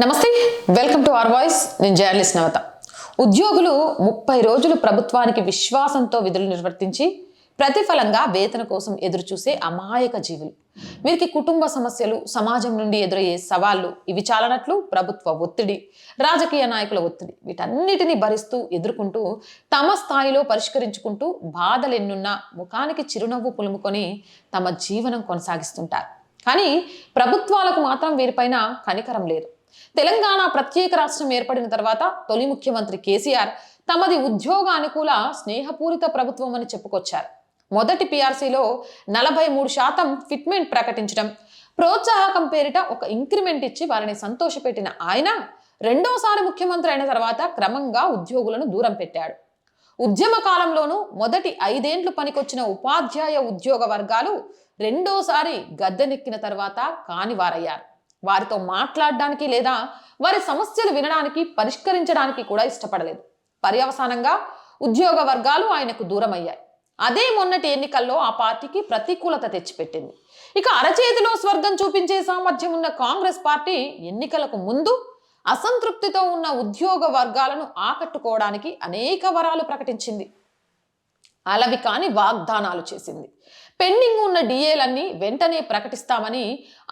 నమస్తే welcome to our voice. నేను journalist Navata. ఉద్యోగులు ముప్పై రోజులు ప్రభుత్వానికి విశ్వాసంతో విధులు నిర్వర్తించి ప్రతిఫలంగా వేతన కోసం ఎదురుచూసే అమాయక జీవులు. వీరికి కుటుంబ సమస్యలు సమాజం నుండి ఎదురయ్యే సవాళ్ళు ఇవి చాలనట్లు ప్రభుత్వ ఒత్తిడి రాజకీయ నాయకుల ఒత్తిడి వీటన్నిటిని భరిస్తూ ఎదుర్కొంటూ తమ స్థాయిలో పరిష్కరించుకుంటూ బాధలెన్నున్నా ముఖానికి చిరునవ్వు పులుముకొని తమ జీవనం కొనసాగిస్తుంటారు. కానీ ప్రభుత్వాలకు మాత్రం వీరిపైన కనికరం లేదు. తెలంగాణ ప్రత్యేక రాష్ట్రం ఏర్పడిన తర్వాత తొలి ముఖ్యమంత్రి కేసీఆర్ తమది ఉద్యోగ అనుకూల స్నేహపూరిత ప్రభుత్వం అని చెప్పుకొచ్చారు. మొదటి పిఆర్సీలో నలభై మూడు శాతం ఫిట్మెంట్ ప్రకటించడం ప్రోత్సాహకం పేరిట ఒక ఇంక్రిమెంట్ ఇచ్చి వారిని సంతోషపెట్టిన ఆయన రెండోసారి ముఖ్యమంత్రి అయిన తర్వాత క్రమంగా ఉద్యోగులను దూరం పెట్టాడు. ఉద్యమ కాలంలోనూ మొదటి ఐదేండ్లు పనికొచ్చిన ఉపాధ్యాయ ఉద్యోగ వర్గాలు రెండోసారి గద్దెనెక్కిన తర్వాత కానివారయ్యారు. వారితో మాట్లాడడానికి లేదా వారి సమస్యలు వినడానికి పరిష్కరించడానికి కూడా ఇష్టపడలేదు. పర్యవసానంగా ఉద్యోగ వర్గాలు ఆయనకు దూరమయ్యాయి. అదే మొన్నటి ఎన్నికల్లో ఆ పార్టీకి ప్రతికూలత తెచ్చిపెట్టింది. ఇక అరచేతిలో స్వర్గం చూపించే సామర్థ్యం ఉన్న కాంగ్రెస్ పార్టీ ఎన్నికలకు ముందు అసంతృప్తితో ఉన్న ఉద్యోగ వర్గాలను ఆకట్టుకోవడానికి అనేక వరాలు ప్రకటించింది. అలవి కాని వాగ్దానాలు చేసింది. పెండింగ్ ఉన్న డిఏలన్నీ వెంటనే ప్రకటిస్తామని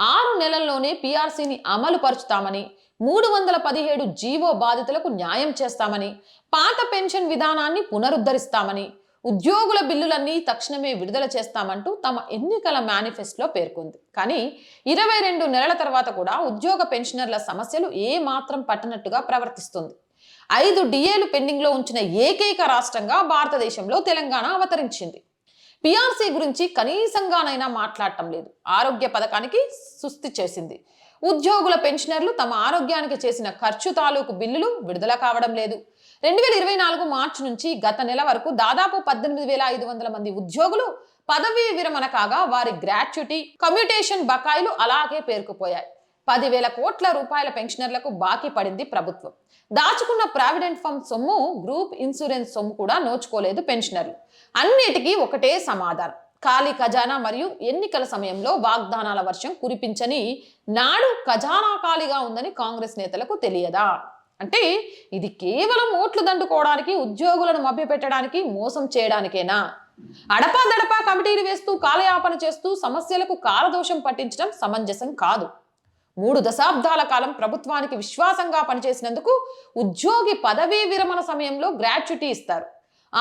ఆరు నెలల్లోనే పీఆర్సీని అమలు పరుచుతామని మూడు వందల పదిహేడు జీవో బాధితులకు న్యాయం చేస్తామని పాత పెన్షన్ విధానాన్ని పునరుద్ధరిస్తామని ఉద్యోగుల బిల్లులన్నీ తక్షణమే విడుదల చేస్తామంటూ తమ ఎన్నికల మేనిఫెస్టోలో పేర్కొంది. కానీ ఇరవై రెండు నెలల తర్వాత కూడా ఉద్యోగ పెన్షనర్ల సమస్యలు ఏమాత్రం పట్టనట్టుగా ప్రవర్తిస్తుంది. ఐదు డిఏలు పెండింగ్లో ఉంచిన ఏకైక రాష్ట్రంగా భారతదేశంలో తెలంగాణ అవతరించింది. పిఆర్సీ గురించి కనీసంగానైనా మాట్లాడటం లేదు. ఆరోగ్య పథకానికి సుస్థి చేసింది. ఉద్యోగుల పెన్షనర్లు తమ ఆరోగ్యానికి చేసిన ఖర్చు తాలూకు బిల్లులు విడుదల కావడం లేదు. రెండు వేల ఇరవై నాలుగు మార్చి నుంచి గత నెల వరకు దాదాపు పద్దెనిమిది వేల ఐదు వందల మంది ఉద్యోగులు పదవీ విరమణ కాగా వారి గ్రాట్యుటీ కమ్యూటేషన్ బకాయిలు అలాగే పేరుకుపోయాయి. పదివేల కోట్ల రూపాయల పెన్షనర్లకు బాకీ పడింది ప్రభుత్వం. దాచుకున్న ప్రావిడెంట్ ఫండ్ సొమ్ము గ్రూప్ ఇన్సూరెన్స్ సొమ్ము కూడా నోచుకోలేదు పెన్షనర్లు. అన్నిటికీ ఒకటే సమాధానం. ఖాళీ ఖజానా మరియు ఎన్నికల సమయంలో వాగ్దానాల వర్షం కురిపించని నాడు ఖజానా ఖాళీగా ఉందని కాంగ్రెస్ నేతలకు తెలియదా? అంటే ఇది కేవలం ఓట్లు దండుకోవడానికి ఉద్యోగులను మభ్యపెట్టడానికి మోసం చేయడానికేనా? అడపా దడపా కమిటీలు వేస్తూ కాలయాపన చేస్తూ సమస్యలకు కాలదోషం పట్టించడం సమంజసం కాదు. మూడు దశాబ్దాల కాలం ప్రభుత్వానికి విశ్వాసంగా పనిచేసినందుకు ఉద్యోగి పదవీ విరమణ సమయంలో గ్రాట్యుటీ ఇస్తారు.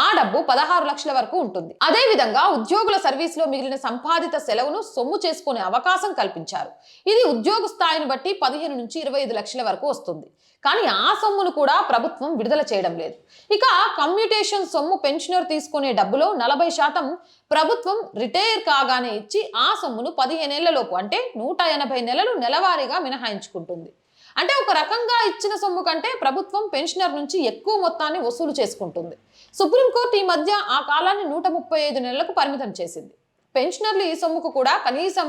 ఆ డబ్బు పదహారు లక్షల వరకు ఉంటుంది. అదే విధంగా ఉద్యోగుల సర్వీస్లో మిగిలిన సంపాదిత సెలవును సొమ్ము చేసుకునే అవకాశం కల్పించారు. ఇది ఉద్యోగ స్థాయిని బట్టి పదిహేను నుంచి ఇరవై ఐదు లక్షల వరకు వస్తుంది. కానీ ఆ సొమ్మును కూడా ప్రభుత్వం విడుదల చేయడం లేదు. ఇక కమ్యూటేషన్ సొమ్ము పెన్షనర్ తీసుకునే డబ్బులో నలభై శాతం ప్రభుత్వం రిటైర్ కాగానే ఇచ్చి ఆ సొమ్మును పదిహేనేళ్ళలోపు అంటే నూట ఎనభై నెలలు నెలవారీగా మినహాయించుకుంటుంది. అంటే ఒక రకంగా ఇచ్చిన సొమ్ము కంటే ప్రభుత్వం పెన్షనర్ నుంచి ఎక్కువ మొత్తాన్ని వసూలు చేసుకుంటుంది. సుప్రీంకోర్టు ఈ మధ్య ఆ కాలాన్ని నూట ముప్పై ఐదు నెలలకు పరిమితం చేసింది. పెన్షనర్లు ఈ సొమ్ముకు కూడా కనీసం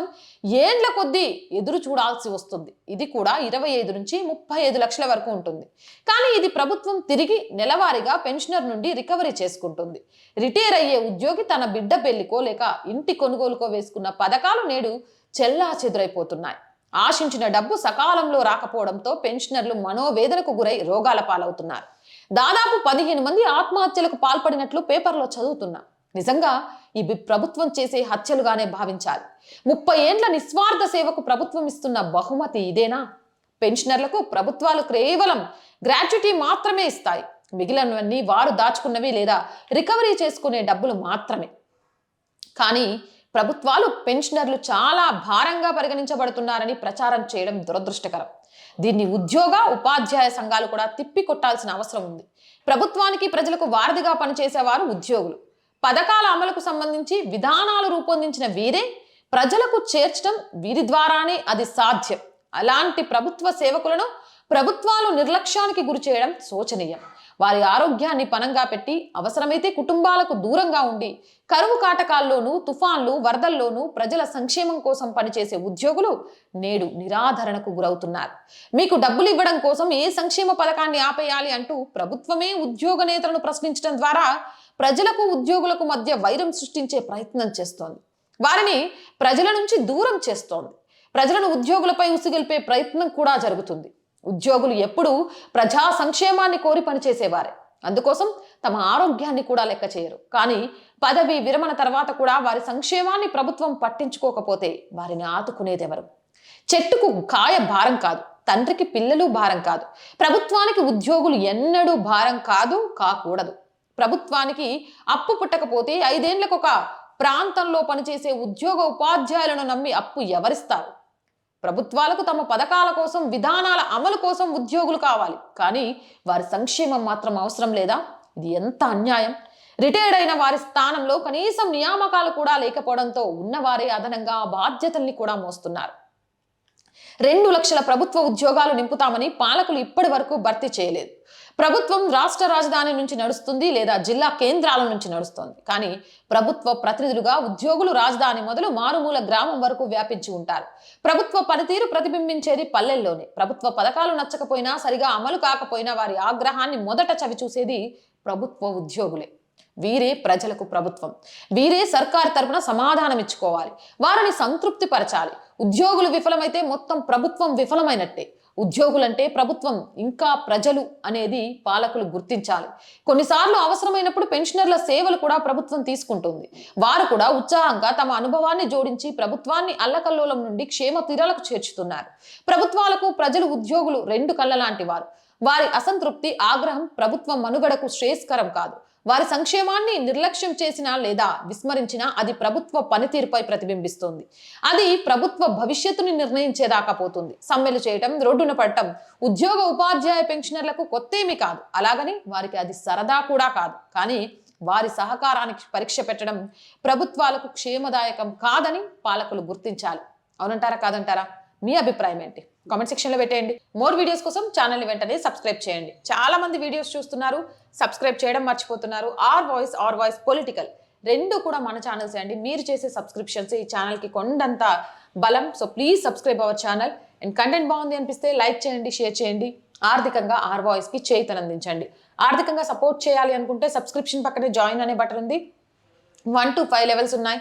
ఏండ్ల కొద్దీ ఎదురు చూడాల్సి వస్తుంది. ఇది కూడా ఇరవై ఐదు నుంచి ముప్పై ఐదు లక్షల వరకు ఉంటుంది. కానీ ఇది ప్రభుత్వం తిరిగి నెలవారీగా పెన్షనర్ నుండి రికవరీ చేసుకుంటుంది. రిటైర్ అయ్యే ఉద్యోగి తన బిడ్డ పెళ్ళికో లేక ఇంటి కొనుగోలుకో వేసుకున్న పథకాలు నేడు చెల్లా చెదురైపోతున్నాయి ఆశించిన డబ్బు సకాలంలో రాకపోవడంతో పెన్షనర్లు మనోవేదనకు గురై రోగాల పాలవుతున్నారు. దాదాపు పదిహేను మంది ఆత్మహత్యలకు పాల్పడినట్లు పేపర్లో చదువుతున్నా. నిజంగా ఇవి ప్రభుత్వం చేసే హత్యలుగానే భావించాలి. ముప్పై ఏండ్ల నిస్వార్థ సేవకు ప్రభుత్వం ఇస్తున్న బహుమతి ఇదేనా? పెన్షనర్లకు ప్రభుత్వాలు కేవలం గ్రాట్యుటీ మాత్రమే ఇస్తాయి. మిగిలినవన్నీ వారు దాచుకున్నవి లేదా రికవరీ చేసుకునే డబ్బులు మాత్రమే. కానీ ప్రభుత్వాలు పెన్షనర్లు చాలా భారంగా పరిగణించబడుతున్నారని ప్రచారం చేయడం దురదృష్టకరం. దీన్ని ఉద్యోగ ఉపాధ్యాయ సంఘాలు కూడా తిప్పి కొట్టాల్సిన అవసరం ఉంది. ప్రభుత్వానికి ప్రజలకు వారధిగా పనిచేసేవారు ఉద్యోగులు. పథకాల అమలుకు సంబంధించి విధానాలు రూపొందించిన వీరే ప్రజలకు చేర్చడం వీరి ద్వారానే అది సాధ్యం. అలాంటి ప్రభుత్వ సేవకులను ప్రభుత్వాలు నిర్లక్ష్యానికి గురి చేయడం శోచనీయం. వారి ఆరోగ్యాన్ని పనంగా పెట్టి అవసరమైతే కుటుంబాలకు దూరంగా ఉండి కరువు కాటకాల్లోనూ తుఫాన్లు వరదల్లోనూ ప్రజల సంక్షేమం కోసం పనిచేసే ఉద్యోగులు నేడు నిరాధరణకు గురవుతున్నారు. మీకు డబ్బులు ఇవ్వడం కోసం ఏ సంక్షేమ పథకాన్ని ఆపేయాలి అంటూ ప్రభుత్వమే ఉద్యోగ నేతలను ప్రశ్నించడం ద్వారా ప్రజలకు ఉద్యోగులకు మధ్య వైరం సృష్టించే ప్రయత్నం చేస్తోంది. వారిని ప్రజల నుంచి దూరం చేస్తోంది. ప్రజలను ఉద్యోగులపై ఉసిగెలిపే ప్రయత్నం కూడా జరుగుతుంది. ఉద్యోగులు ఎప్పుడూ ప్రజా సంక్షేమాన్ని కోరి పనిచేసేవారే. అందుకోసం తమ ఆరోగ్యాన్ని కూడా లెక్క చేయరు. కానీ పదవి విరమణ తర్వాత కూడా వారి సంక్షేమాన్ని ప్రభుత్వం పట్టించుకోకపోతే వారిని ఆతుకునేదెవరు చెట్టుకు కాయ భారం కాదు తండ్రికి పిల్లలు భారం కాదు ప్రభుత్వానికి ఉద్యోగులు ఎన్నడూ భారం కాదు కాకూడదు. ప్రభుత్వానికి అప్పు పుట్టకపోతే ఐదేండ్లకు ఒక ప్రాంతంలో పనిచేసే ఉద్యోగ ఉపాధ్యాయులను నమ్మి అప్పు ఎవరిస్తారు? ప్రభుత్వాలకు తమ పథకాల కోసం విధానాల అమలు కోసం ఉద్యోగులు కావాలి. కానీ వారి సంక్షేమం మాత్రం అవసరం లేదా? ఇది ఎంత అన్యాయం? రిటైర్డ్ అయిన వారి స్థానంలో కనీసం నియామకాలు కూడా లేకపోవడంతో ఉన్నవారే అదనంగా బాధ్యతల్ని కూడా మోస్తున్నారు. రెండు లక్షల ప్రభుత్వ ఉద్యోగాలు నింపుతామని పాలకులు ఇప్పటి వరకు భర్తీ చేయలేదు. ప్రభుత్వం రాష్ట్ర రాజధాని నుంచి నడుస్తుంది లేదా జిల్లా కేంద్రాల నుంచి నడుస్తుంది. కానీ ప్రభుత్వ ప్రతినిధులుగా ఉద్యోగులు రాజధాని మొదలు మారుమూల గ్రామం వరకు వ్యాపించి ఉంటారు. ప్రభుత్వ పనితీరు ప్రతిబింబించేది పల్లెల్లోనే. ప్రభుత్వ పథకాలు నచ్చకపోయినా సరిగా అమలు కాకపోయినా వారి ఆగ్రహాన్ని మొదట చవి చూసేది ప్రభుత్వ ఉద్యోగులే. వీరే ప్రజలకు ప్రభుత్వం. వీరే సర్కార్ తరపున సమాధానం ఇచ్చుకోవాలి. వారిని సంతృప్తి పరచాలి ఉద్యోగులు విఫలమైతే మొత్తం ప్రభుత్వం విఫలమైనట్టే. ఉద్యోగులంటే ప్రభుత్వం ఇంకా ప్రజలు అనేది పాలకులు గుర్తించాలి. కొన్నిసార్లు అవసరమైనప్పుడు పెన్షనర్ల సేవలు కూడా ప్రభుత్వం తీసుకుంటుంది. వారు కూడా ఉత్సాహంగా తమ అనుభవాన్ని జోడించి ప్రభుత్వాన్ని అల్లకల్లోలం నుండి క్షేమ తీరాలకు చేర్చుతున్నారు. ప్రభుత్వాలకు ప్రజలు ఉద్యోగులు రెండు కళ్ళ లాంటి వారు. వారి అసంతృప్తి ఆగ్రహం ప్రభుత్వం మనుగడకు శ్రేయస్కరం కాదు. వారి సంక్షేమాన్ని నిర్లక్ష్యం చేసినా లేదా విస్మరించినా అది ప్రభుత్వ పనితీరుపై ప్రతిబింబిస్తుంది. అది ప్రభుత్వ భవిష్యత్తుని నిర్ణయించేదాకా పోతుంది. సమ్మెలు చేయటం రోడ్డున పడటం ఉద్యోగ ఉపాధ్యాయ పెన్షనర్లకు కొత్తేమీ కాదు. అలాగని వారికి అది సరదా కూడా కాదు. కానీ వారి సహకారానికి పరీక్ష పెట్టడం ప్రభుత్వాలకు క్షేమదాయకం కాదని పాలకులు గుర్తించాలి. అవునంటారా కాదంటారా? మీ అభిప్రాయం ఏంటి? కామెంట్ సెక్షన్లో పెట్టేయండి. మోర్ వీడియోస్ కోసం ఛానల్ని వెంటనే సబ్స్క్రైబ్ చేయండి. చాలా మంది వీడియోస్ చూస్తున్నారు సబ్స్క్రైబ్ చేయడం మర్చిపోతున్నారు. R voice R voice political రెండు కూడా మన ఛానల్స్ అండి. మీరు చేసే సబ్స్క్రిప్షన్స్ ఈ ఛానల్కి కొండంత బలం. So please subscribe our channel and content బాగుంది అనిపిస్తే లైక్ చేయండి షేర్ చేయండి. ఆర్థికంగా ఆర్ వాయిస్కి చేతనందించండి ఆర్థికంగా సపోర్ట్ చేయాలి అనుకుంటే సబ్స్క్రిప్షన్ పక్కనే జాయిన్ అనే బటన్ ఉంది. వన్ టు ఫైవ్ లెవెల్స్ ఉన్నాయి.